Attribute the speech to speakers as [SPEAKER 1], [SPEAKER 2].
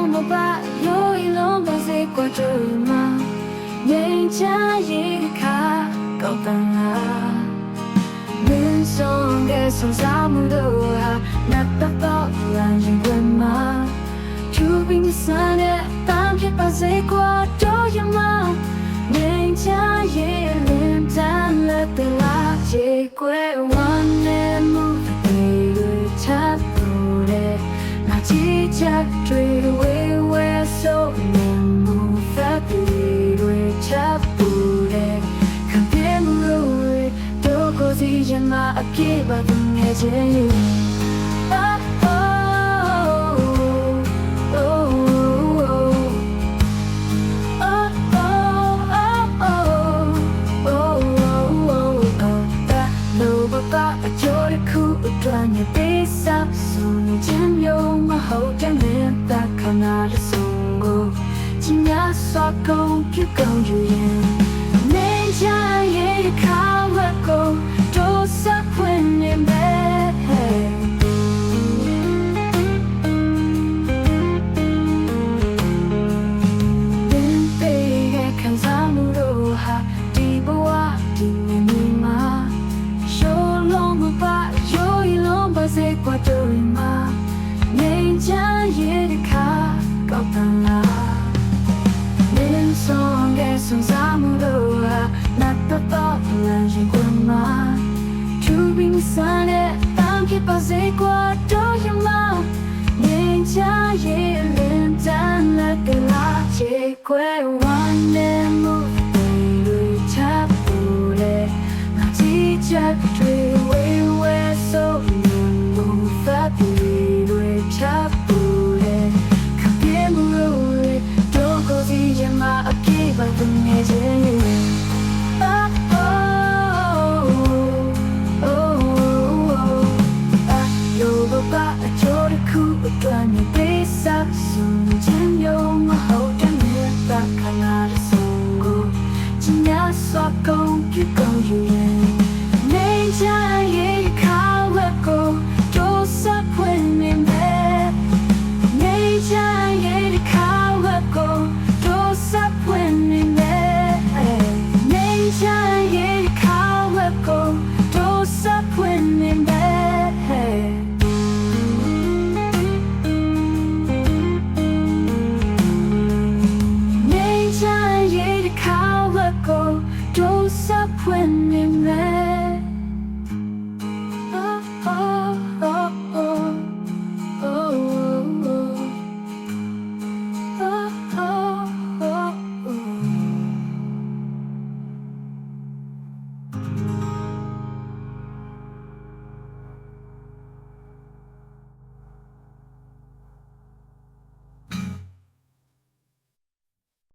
[SPEAKER 1] 有么吧，有一路把谁过着吗？人家一卡高登啊，人送给送啥木头啊？那大包烂人滚吗？出兵的三年，半片把谁过着吗？人家一脸淡了的垃圾鬼。give up and ပွားတွေမှာငြိမ်းချမ်းရေးတခါကောက်တန်လာမင်းဆောင်ကဲဆုံစားမှုလို့ဟာနတ်တတော်လမ်းရှိခွန်မှာ To be sunny တမ်းဖြစ်ပါစေကွာတော့ရမငြိမ်းချမ်းရေးလင်းတန်းလက်ကလာချေခွဲဝမ်းနဲ့မှုတွေချပ်ပူတယ်ငါကြည့်ချက်တွေ Go, you go, you